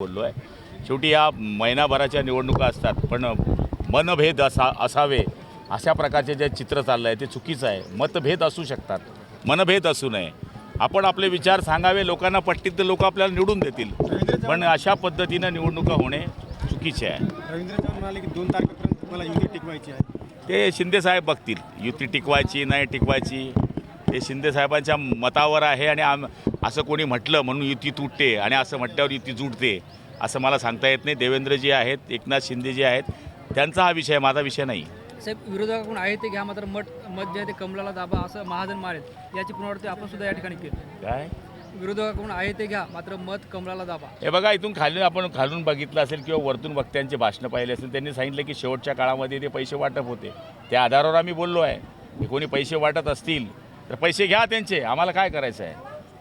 बोललो आहे. शेवटी या महिनाभराच्या निवडणुका असतात पण मनभेद असा असावे अशा प्रकारचे जे चित्र चाललं आहे ते चुकीचं आहे. मतभेद असू शकतात मनभेद असू नये. आपण आपले विचार सांगावे लोकांना पटतील तर लोक आपल्याला निवडून देतील. पण अशा पद्धतीनं निवडणुका होणे चुकीचे आहे. रवींद्र म्हणाले की दोन तारखेपर्यंत तुम्हाला युती टिकवायची आहे. ते शिंदेसाहेब बघतील. युती टिकवायची नाही टिकवायची ते शिंदेसाहेबांच्या मतावर आहे आणि आम असं कोणी म्हटलं म्हणून युती तुटते आणि असं म्हटल्यावर युती जुटते असं मला सांगता येत नाही. देवेंद्रजी आहेत एकनाथ शिंदे जे आहेत. त्यांचा हा विषय माझा विषय नाही. साहेब विरोधकाकडून आहे ते घ्या मात्र मत मत जे आहे ते कमलाला दाबा असं महाजन मारेल. याची पुनरावृत्ती आपण सुद्धा या ठिकाणी केली. काय? विरोधकाकडून आहे ते घ्या मात्र मत कमलाला दाबा. हे बघा इथून खाली आपण खालून बघितलं असेल किंवा वरतून वक्त्यांचे भाषणं पाहिले असेल त्यांनी सांगितलं की शेवटच्या काळामध्ये ते पैसे वाटप होते. त्या आधारावर आम्ही बोललो आहे. की कोणी पैसे वाटत असतील पैसे घ्या त्यांचे आम्हाला काय करायचं आहे?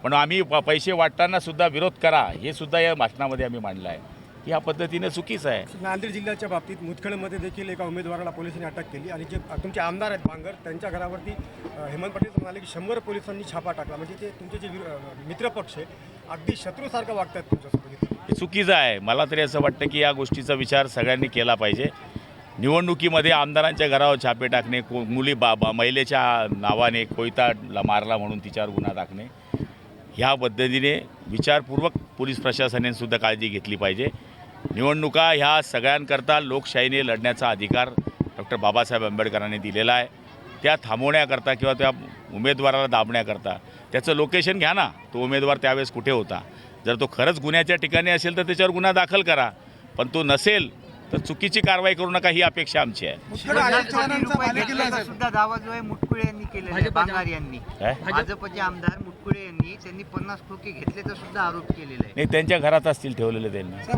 पण आम्ही प- पैसे वाटताना सुद्धा विरोध करा हे सुद्धा या भाषणामध्ये आम्ही मांडलं आहे. की ह्या पद्धतीने चुकीचं आहे. नांदेड जिल्ह्याच्या बाबतीत मुदखेडमध्ये देखील एका उमेदवाराला पोलिसांनी अटक केली आणि जे तुमचे आमदार आहेत बांगर त्यांच्या घरावरती हेमंत पाटील म्हणाले की शंभर पोलिसांनी छापा टाकला. म्हणजे ते तुमचे जे मित्रपक्ष आहे अगदी शत्रूसारखं वागतात तुमच्यासोबत. हे चुकीचं आहे. मला तरी असं वाटतं की या गोष्टीचा विचार सगळ्यांनी केला पाहिजे. निवडणुकीमध्ये आमदारांच्या घरावर छापे टाकणे को मुली बा बा महिलेच्या नावाने कोयताला मारला म्हणून तिच्यावर गुन्हा टाकणे ह्या पद्धतीने विचारपूर्वक पोलीस प्रशासनाने सुद्धा काळजी घेतली पाहिजे. निवडणुका ह्या सगळ्यांकरता लोकशाहीने लढण्याचा अधिकार डॉक्टर बाबासाहेब आंबेडकरांनी दिलेला आहे. त्या थांबवण्याकरता किंवा त्या उमेदवाराला दाबण्याकरता त्याचं लोकेशन घ्या ना. तो उमेदवार त्यावेळेस कुठे होता? जर तो खरंच गुन्ह्याच्या ठिकाणी असेल तर त्याच्यावर गुन्हा दाखल करा. पण तो नसेल तर चुकीची कारवाई करू नका ही अपेक्षा आमची आहे. सुद्धा दावा जो आहे मुटकुळे यांनी केलेला बांगार यांनी. भाजपचे आमदार मुटकुळे यांनी त्यांनी पन्नास खोके घेतल्याचा सुद्धा आरोप केलेला आहे नाही त्यांच्या घरात असतील ठेवलेले त्यांनी.